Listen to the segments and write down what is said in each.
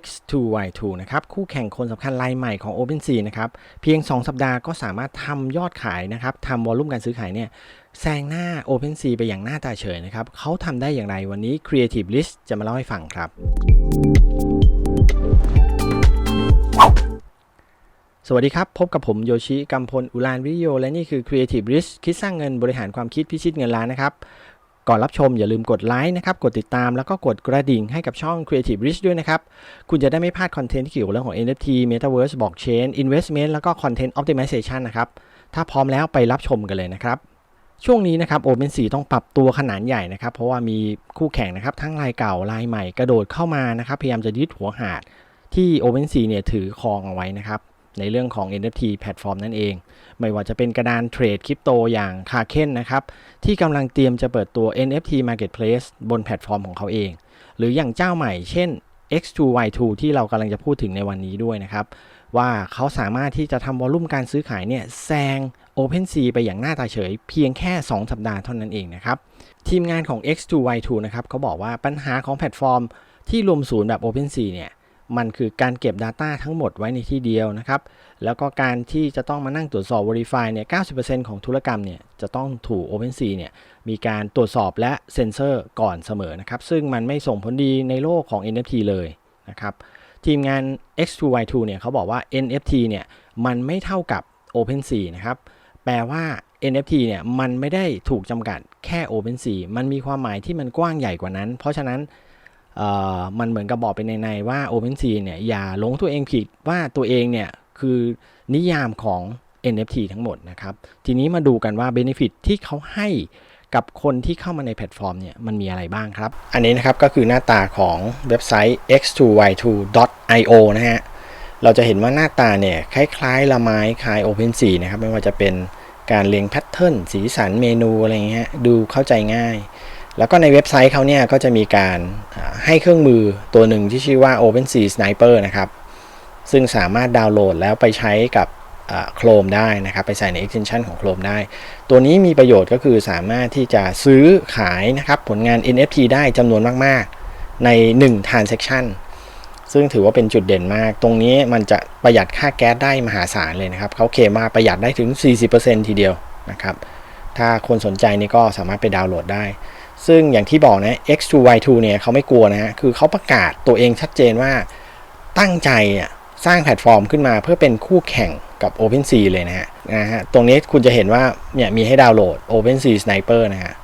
X2Y2 นะครับคู่แข่งคนสำคัญรายใหม่ของ OpenSea นะครับเพียง 2 สัปดาห์ก็สามารถทำยอดขายนะครับทำวอลลุ่มการซื้อขายเนี่ยแซงหน้า OpenSea ไปอย่างหน้าตาเฉยนะครับเขาทำได้อย่างไรวันนี้ Creative List จะมาเล่าให้ฟังครับ สวัสดีครับ พบกับผมโยชิกัมพล อุลานวิโย และนี่คือ Creative Risk คิดสร้างเงินบริหารความคิดพิชิตเงินล้านนะครับ ก่อนรับชมอย่าลืมกดไลค์นะครับ กดติดตามแล้วก็กดกระดิ่งให้กับช่อง Creative Risk ด้วยนะครับ คุณจะได้ไม่พลาดคอนเทนต์ที่เกี่ยวกับเรื่องของ NFT Metaverse Blockchain Investment แล้วก็ Content Optimization นะครับ ถ้าพร้อมแล้วไปรับชมกันเลยนะครับ ช่วงนี้นะครับ OpenSea ต้องปรับตัวขนาดใหญ่นะครับ เพราะว่ามีคู่แข่งนะครับทั้งรายเก่ารายใหม่กระโดดเข้ามานะครับพยายามจะยึดหัวหาดที่ OpenSea เนี่ยถือครองเอาไว้นะครับ ในเรื่องของ NFT แพลตฟอร์มนั่นเอง ไม่ว่าจะเป็นกระดานเทรดคริปโตอย่าง Kraken นะครับ ที่กำลังเตรียมจะเปิดตัว NFT Marketplace บนแพลตฟอร์มของเขาเอง หรืออย่างเจ้าใหม่เช่น X2Y2 ที่เรากำลังจะพูดถึงในวันนี้ด้วยนะครับ ว่าเขาสามารถที่จะทำวอลุ่มการซื้อขายเนี่ยแซง OpenSea ไปอย่างหน้าตาเฉย เพียงแค่ 2 สัปดาห์เท่านั้นเองนะครับ ทีมงานของ X2Y2 นะครับเขาบอกว่าปัญหาของแพลตฟอร์มที่รวมศูนย์แบบ OpenSea เนี่ย มันคือการเก็บ Data ทั้งหมดไว้ในที่เดียวนะครับ แล้วก็การที่จะต้องมานั่งตรวจสอบ Verify เนี่ย 90%ของธุรกรรมเนี่ยจะต้องถูก OpenSea เนี่ยมีการตรวจสอบและเซ็นเซอร์ก่อนเสมอนะครับ ซึ่งมันไม่ส่งผลดีในโลกของ NFT เลยนะครับทีมงาน X2Y2 เนี่ยเขาบอกว่า NFT เนี่ยมันไม่เท่ากับ OpenSea นะครับ แปลว่า NFT เนี่ยมันไม่ได้ถูกจำกัดแค่ OpenSea มันมีความหมายที่มันกว้างใหญ่กว่านั้น เพราะฉะนั้น มันเหมือนกับบอกไปในๆว่า OpenSea เนี่ยอย่าหลงตัวเองผิดว่าตัวเองเนี่ยคือนิยามของ NFT ทั้งหมดนะครับ ทีนี้มาดูกันว่า Benefit ที่เขาให้กับคนที่เข้ามาในแพลตฟอร์มเนี่ยมันมีอะไรบ้างครับ อันนี้นะครับก็คือหน้าตาของเว็บไซต์ x2y2.io นะฮะ เราจะเห็นว่าหน้าตาเนี่ยคล้ายๆ ละไม้คล้าย OpenSea นะครับ ไม่ว่าจะเป็นการเรียงแพทเทิร์นสีสันเมนูอะไรเงี้ยดูเข้าใจง่าย แล้วก็ในเว็บไซต์เขาเนี่ยก็จะมีการให้เครื่องมือตัวหนึ่งที่ชื่อว่า OpenSea Sniper นะครับ ซึ่งสามารถดาวน์โหลดแล้วไปใช้กับโครมได้นะครับ ไปใส่ใน extension ของ Chrome ได้ ตัวนี้มีประโยชน์ก็คือสามารถที่จะซื้อขายนะครับผลงาน NFT ได้จำนวนมาก ๆ ใน 1 transaction ซึ่งถือว่าเป็นจุดเด่นมาก ตรงนี้มันจะประหยัดค่าแก๊สได้มหาศาลเลยนะครับ เขาเคลมมาประหยัดได้ถึง 40%ทีเดียวนะครับ ถ้าคนสนใจนี่ก็สามารถไปดาวน์โหลดได้ ซึ่งอย่างที่บอกนะ X2Y2 เนี่ยเขาไม่กลัวนะฮะคือเขาประกาศตัวเองชัดเจนว่าตั้งใจอะสร้างแพลตฟอร์มขึ้นมาเพื่อเป็นคู่แข่งกับ OpenSea เลยนะฮะนะฮะตรงนี้คุณจะเห็นว่าเนี่ยมีให้ดาวน์โหลด OpenSea Sniper นะฮะ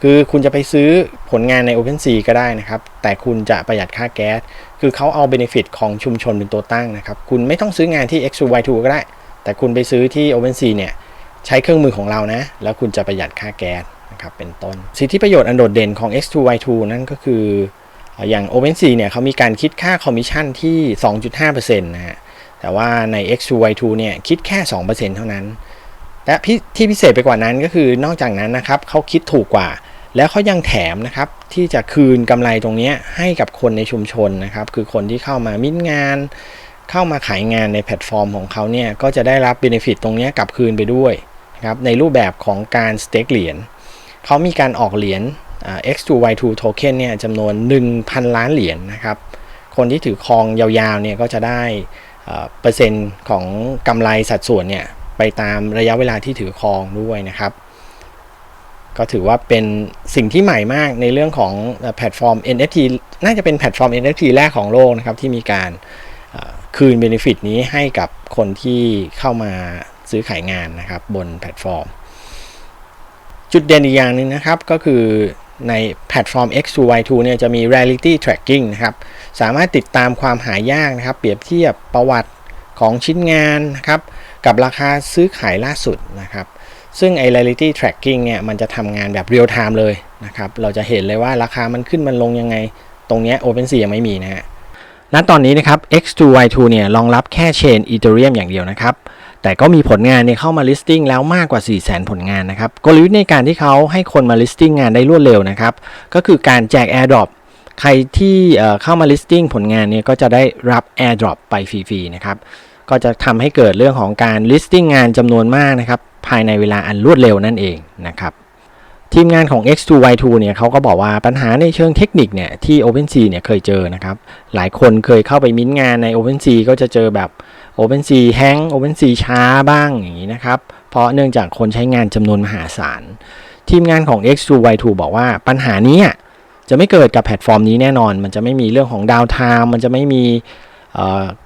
คือคุณจะไปซื้อผลงานใน OpenSea ก็ได้นะครับ แต่คุณจะประหยัดค่าแก๊ส คือเขาเอา benefit ของชุมชนเป็นตัวตั้งนะครับ คุณไม่ต้องซื้องานที่ X2Y2 ก็ได้ แต่คุณไปซื้อที่ OpenSea เนี่ยใช้เครื่องมือของเรานะ แล้วคุณจะประหยัดค่าแก๊ส นะครับเป็นต้น สิทธิประโยชน์อันโดดเด่นของ X2Y2 นั่นก็คืออย่าง OpenSea เนี่ยเขามีการคิดค่าคอมมิชชั่นที่ 2.5%นะฮะแต่ว่าใน X2Y2 เนี่ยคิดแค่ 2%เท่านั้น และที่พิเศษไปกว่านั้นก็คือนอกจากนั้นนะครับเขาคิดถูกกว่า แล้วเขายังแถมนะครับที่จะคืนกำไรตรงนี้ให้กับคนในชุมชนนะครับคือคนที่เข้ามามิ้นงาน เข้ามาขายงานในแพลตฟอร์มของเขาเนี่ยก็จะได้รับเบนฟิตตรงนี้กลับคืนไปด้วยนะครับในรูปแบบของการสเต็กเหรียญ เขามีการออกเหรียญ X2Y2 token เนี่ยจำนวน 1,000 ล้านเหรียญนนะครับ คนที่ถือครองยาวๆเนี่ยก็จะได้เปอร์เซ็นต์ของกำไรสัดส่วนเนี่ยไปตามระยะเวลาที่ถือครองด้วยนะครับ ก็ถือว่าเป็นสิ่งที่ใหม่มากในเรื่องของแพลตฟอร์ม NFT น่าจะเป็นแพลตฟอร์ม NFT แรกของโลกนะครับ ที่มีการคืนเบนฟิตนี้ให้กับคนที่เข้ามาซื้อขายงานนะครับบนแพลตฟอร์ม จุดเด่นอีกอย่างหนึ่งนะครับ ก็คือในแพลตฟอร์ม X2Y2 เนี่ยจะมี Reality Tracking นะครับ สามารถติดตามความหายากนะครับ เปรียบเทียบประวัติของชิ้นงานนะครับ กับราคาซื้อขายล่าสุดนะครับ ซึ่งไอ Reality Tracking เนี่ยมันจะทำงานแบบเรียลไทม์เลยนะครับ เราจะเห็นเลยว่าราคามันขึ้นมันลงยังไง ตรงนี้ OpenSea ยังไม่มีนะฮะณตอนนี้นะครับ X2Y2 เนี่ยรองรับแค่เชน Ethereum อย่างเดียวนะครับ แต่ก็มีผลงานเนี่ยเข้ามา listing แล้วมากกว่า 400,000 ผลงานนะครับกลยุทธ์ในการที่เขาให้คนมา listing งานได้รวดเร็วนะครับ ก็คือการแจก airdrop ใครที่เข้ามา listing ผลงานเนี่ยก็จะได้รับ airdrop ไปฟรีๆนะครับ ก็จะทำให้เกิดเรื่องของการ listing งานจำนวนมากนะครับ ภายในเวลาอันรวดเร็วนั่นเองนะครับทีมงานของ X2Y2 เนี่ยเขาก็บอกว่าปัญหาในเชิงเทคนิคเนี่ยที่ OpenSea เนี่ยเคยเจอนะครับ หลายคนเคยเข้าไปมิ้นงานใน OpenSea ก็จะเจอแบบ OpenSea แฮง OpenSea ช้าบ้างอย่างนี้นะครับ เพราะเนื่องจากคนใช้งานจำนวนมหาศาล ทีมงานของ X2Y2 บอกว่าปัญหานี้จะไม่เกิดกับแพลตฟอร์มนี้แน่นอน มันจะไม่มีเรื่องของดาวไทม์มันจะไม่มี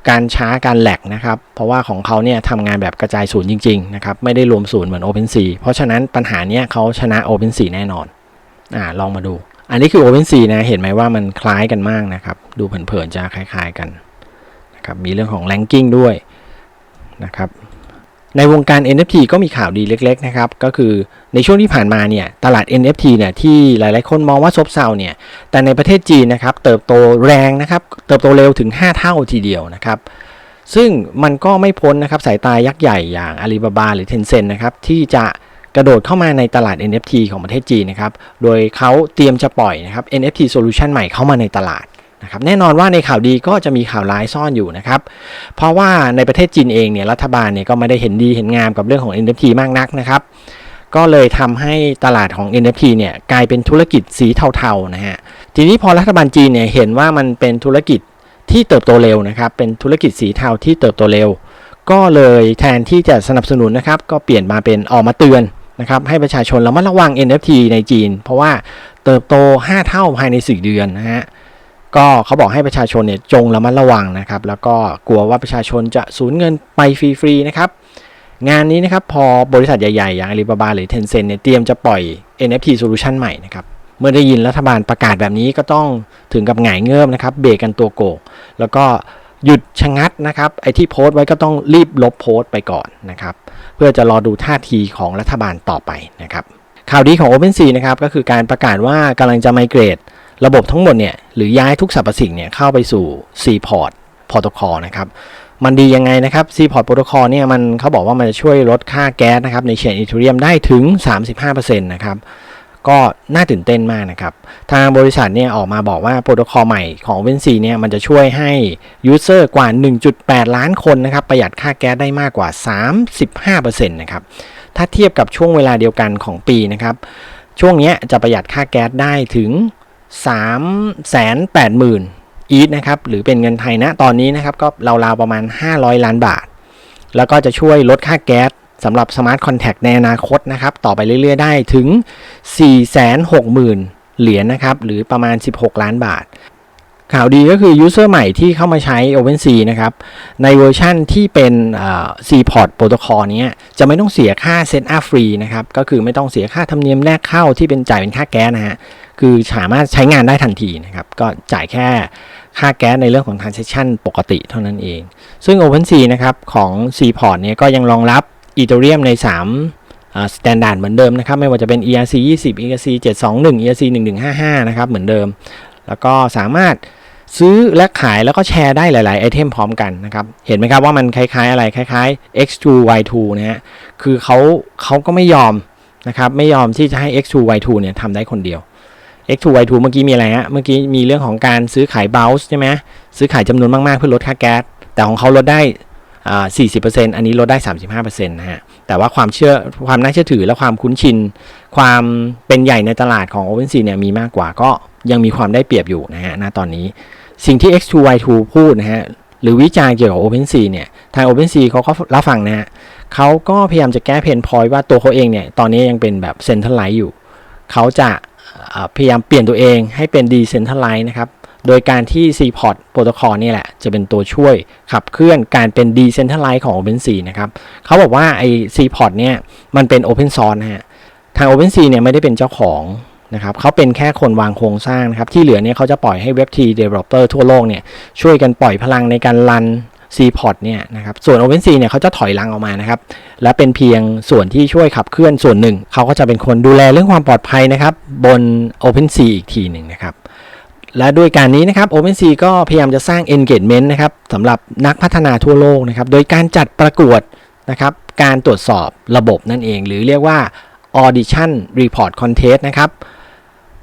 การช้าการแหลกนะครับ เพราะว่าของเขาเนี่ยทำงานแบบกระจายศูนย์จริงๆนะครับ ไม่ได้รวมศูนย์เหมือน OpenSea เพราะฉะนั้นปัญหาเนี้ยเขาชนะ OpenSea แน่นอนอ่าลองมาดู อันนี้คือ OpenSea นะ เห็นไหมว่ามันคล้ายกันมากนะครับ ดูเผินๆจะคล้ายๆกัน นะครับมีเรื่องของ ranking ด้วยนะครับในวงการ NFT ก็มีข่าวดีเล็กๆนะครับก็คือในช่วงที่ผ่านมาเนี่ยตลาด NFT เนี่ยที่หลายๆคนมองว่าซบเซาเนี่ยแต่ในประเทศจีนนะครับเติบโตแรงนะครับเติบโตเร็วถึง 5 เท่าทีเดียวนะครับซึ่งมันก็ไม่พ้นนะครับสายตายักษ์ใหญ่อย่าง Alibaba หรือ Tencent นะครับที่จะกระโดดเข้ามาในตลาด NFT ของประเทศจีนนะครับโดยเขาเตรียมจะปล่อยนะครับ NFT solution ใหม่เข้ามาในตลาด นะครับแน่นอนว่าในข่าวดีก็จะมีข่าวร้ายซ่อนอยู่นะครับ เพราะว่าในประเทศจีนเองเนี่ยรัฐบาลเนี่ยก็ไม่ได้เห็นดีเห็นงามกับเรื่องของ NFT มากนักนะครับ ก็เลยทำให้ตลาดของ NFT เนี่ยกลายเป็นธุรกิจสีเทาๆนะฮะทีนี้พอรัฐบาลจีนเนี่ยเห็นว่ามันเป็นธุรกิจที่เติบโตเร็วนะครับ เป็นธุรกิจสีเทาที่เติบโตเร็ว ก็เลยแทนที่จะสนับสนุนนะครับ ก็เปลี่ยนมาเป็นออกมาเตือนนะครับให้ประชาชนระมัดระวัง NFT ในจีน เพราะว่าเติบโต 5 เท่าภายใน 4 เดือนนะฮะ ก็เขาบอกให้ประชาชนเนี่ยจงระมัดระวังนะครับ แล้วก็กลัวว่าประชาชนจะสูญเงินไปฟรีๆนะครับ งานนี้นะครับพอบริษัทใหญ่ๆ อย่าง Alibaba หรือ Tencent เนี่ยเตรียมจะปล่อย NFT solution ใหม่นะครับเมื่อได้ยินรัฐบาลประกาศแบบนี้ก็ต้องถึงกับหงายเงิบนะครับ เบรกกันตัวโกกแล้วก็หยุดชะงัดนะครับ ไอ้ที่โพสต์ไว้ก็ต้องรีบลบโพสต์ไปก่อนนะครับ เพื่อจะรอดูท่าทีของรัฐบาลต่อไปนะครับ ข่าวดีของ OpenSea นะครับก็คือการประกาศว่ากำลังจะไมเกรด ระบบทั้งหมดเนี่ยหรือย้ายทุกสรรพสิ่งเนี่ยเข้าไปสู่ Seaport Protocol นะครับ มันดียังไงนะครับ Seaport Protocol เนี่ยมันเขาบอกว่ามันจะช่วยลดค่าแก๊สนะครับในเชนอีเทเรียมได้ถึง 35%นะครับก็น่าตื่นเต้นมากนะครับ ทางบริษัทเนี่ยออกมาบอกว่าโปรโตคอลใหม่ของ o p e n s e a เนี่ยมันจะช่วยให้ยูเซอร์กว่า 1.8 ล้านคนนะครับประหยัดค่าแก๊สได้มากกว่า 35%นะครับ ถ้าเทียบกับช่วงเวลาเดียวกันของปีนะครับ ช่วงเนี้ยจะประหยัดค่าแก๊สได้ถึง 380,000อีทนะครับหรือเป็นเงินไทยนะตอนนี้นะครับก็ราวๆประมาณ 500 ล้านบาท แล้วก็จะช่วยลดค่าแก๊สสำหรับสมาร์ทคอนแทคในอนาคตนะครับต่อไปเรื่อยๆ ได้ถึง 460,000 เหรียญนะครับหรือประมาณ 16 ล้านบาท ข่าวดีก็คือ User ใหม่ที่เข้ามาใช้ OpenSea นะครับในเวอร์ชั่นที่เป็น Seaport Protocol เนี้ยจะไม่ต้องเสียค่า Set up ฟรีนะครับก็คือไม่ต้องเสียค่าธรรมเนียมแรกเข้าที่เป็นจ่ายเป็นค่าแก๊สนะฮะ คือสามารถใช้งานได้ทันทีนะครับ ก็จ่ายแค่ค่าแก๊สในเรื่องของ transaction ปกติเท่านั้นเอง ซึ่ง OpenSea นะครับของ Seaport เนี่ยก็ยังรองรับ Ethereum ใน3สแตนดาร์ดเหมือนเดิมนะครับ ไม่ว่าจะเป็น ERC 20 ERC 721 ERC 1155 นะครับ เหมือนเดิม แล้วก็สามารถซื้อและขายแล้วก็แชร์ได้หลาย ๆ ไอเทมพร้อมกันนะครับ เห็นไหมครับว่ามันคล้าย ๆ อะไร คล้าย ๆ X2 Y2 นะฮะ คือเขาเขาก็ไม่ยอมนะครับ ไม่ยอมที่จะให้ X2 Y2 เนี่ยทำได้คนเดียว X2 Y2 เมื่อกี้มีอะไรฮะเมื่อกี้มีเรื่องของการซื้อขาย bounce ใช่ไหมซื้อขายจำนวนมากๆเพื่อลดค่าแก๊สแต่ของเขาลดได้อ่า40%อันนี้ลดได้ 35%นะฮะ แต่ว่าความเชื่อความน่าเชื่อถือและความคุ้นชิน ความเป็นใหญ่ในตลาดของ OpenSea เนี่ยมีมากกว่าก็ยังมีความได้เปรียบอยู่นะฮะณตอนนี้ สิ่งที่ X2Y2 พูดนะฮะ หรือวิจารณ์เกี่ยวกับ OpenSea เนี่ย ทาง OpenSea เขาก็รับฟังนะฮะเขาก็พยายามจะแก้เพนพอยต์ว่าตัวเขาเองเนี่ย ตอนนี้ยังเป็นแบบเซนทรัลไลซ์อยู่ เขาจะ พยายามเปลี่ยนตัวเองให้เป็น Decentralized นะครับ โดยการที่ Seaport Protocol นี่แหละ จะเป็นตัวช่วยขับเคลื่อนการเป็น Decentralized ของ OpenSea นะครับเขาบอกว่าไอ้ C-Port เนี่ยมันเป็น Open Source นะฮะทาง OpenSea เนี่ยไม่ได้เป็นเจ้าของนะครับเขาเป็นแค่คนวางโครงสร้างนะครับ ที่เหลือเนี่ยเขาจะปล่อยให้ Web3 Developer ทั่วโลกเนี่ยช่วยกันปล่อยพลังในการรัน Seaport เนี่ยนะครับส่วน OpenSea เนี่ยเขาจะถอยหลังออกมานะครับและเป็นเพียงส่วนที่ช่วยขับเคลื่อนส่วนหนึ่ง เขาก็จะเป็นคนดูแลเรื่องความปลอดภัยนะครับบน OpenSea อีกทีหนึ่งนะครับและด้วยการนี้นะครับ OpenSea ก็พยายามจะสร้าง engagement นะครับสำหรับนักพัฒนาทั่วโลกนะครับโดยการจัดประกวดนะครับการตรวจสอบระบบนั่นเอง หรือเรียกว่า audition report contest นะครับ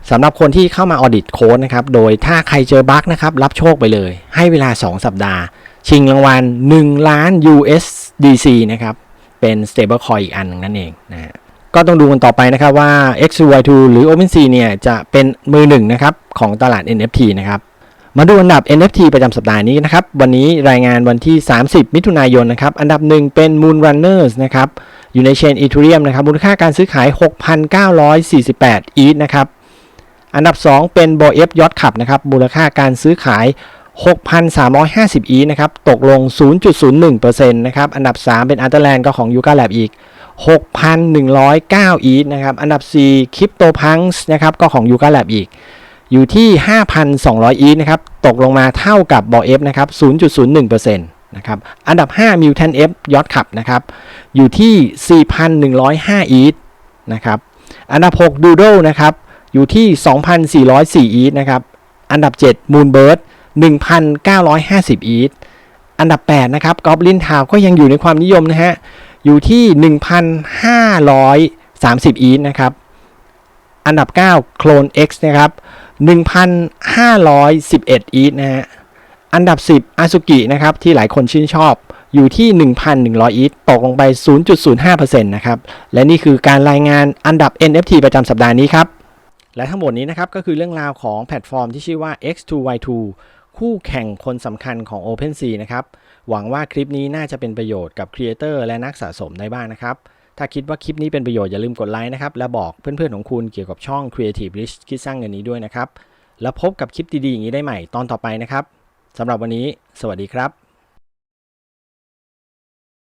สำหรับคนที่เข้ามา audit code นะครับ โดยถ้าใครเจอบั๊กนะครับ รับโชคไปเลย ให้เวลา 2 สัปดาห์ ชิงรางวัล1 ล้าน USDC นะครับ เป็น stable coin อีกอันนึงนั่นเองนะฮะก็ต้องดูกันต่อไปนะครับว่า XY2 หรือ OpenSea เนี่ยจะเป็นมือหนึ่งนะครับของตลาด NFT นะครับ มาดูอันดับ NFT ประจำสัปดาห์นี้นะครับ วันนี้รายงานวันที่ 30 มิถุนายนนะครับ อันดับหนึ่งเป็น Moon Runners นะครับ อยู่ในเชน Ethereum นะครับ มูลค่าการซื้อขาย 6,948 ETH นะครับ อันดับ 2 เป็น b o f Yacht Club นะครับมูลค่าการซื้อขาย 6,350 ETH นะครับตกลง 0.01%นะครับอันดับ 3 เป็น a t h e r l a n d ก็ของ Yuga Lab อีก 6,109 ETH นะครับอันดับ4 CryptoPunks นะครับก็ของ Yuga Lab อีกอยู่ที่ 5,200 ETH นะครับ ตกลงมาเท่ากับ b o f นะครับ 0.01%นะครับ อันดับ 5 m u t a n F Yacht Club นะครับ อยู่ที่ 4,105 ETH นะครับ อันดับ 6 Doodle นะครับ อยู่ที่ 2,404 ETH นะครับ อันดับ 7 Moonbird 1,950 ETH อันดับ 8 นะครับ Goblin Town ก็ยังอยู่ในความนิยมนะฮะ อยู่ที่ 1,530 ETH นะครับ อันดับ 9 Clone X นะครับ 1,511 ETH นะฮะ อันดับ 10 Azuki นะครับ ที่หลายคนชื่นชอบอยู่ที่ 1,100 ETH ตกลงไป 0.05%นะครับ และนี่คือการรายงานอันดับ NFT ประจำสัปดาห์นี้ครับ และทั้งหมดนี้นะครับก็คือเรื่องราวของแพลตฟอร์มที่ชื่อว่า X2Y2 คู่แข่งคนสำคัญของ OpenSea นะครับ หวังว่าคลิปนี้น่าจะเป็นประโยชน์กับครีเอเตอร์และนักสะสมได้บ้างนะครับ ถ้าคิดว่าคลิปนี้เป็นประโยชน์อย่าลืมกดไลค์นะครับ และบอกเพื่อนๆของคุณเกี่ยวกับช่อง Creative Rich คิดสร้างเงินนี้ด้วยนะครับ แล้วพบกับคลิปดีๆอย่างนี้ได้ใหม่ตอนต่อไปนะครับสำหรับวันนี้ สวัสดีครับ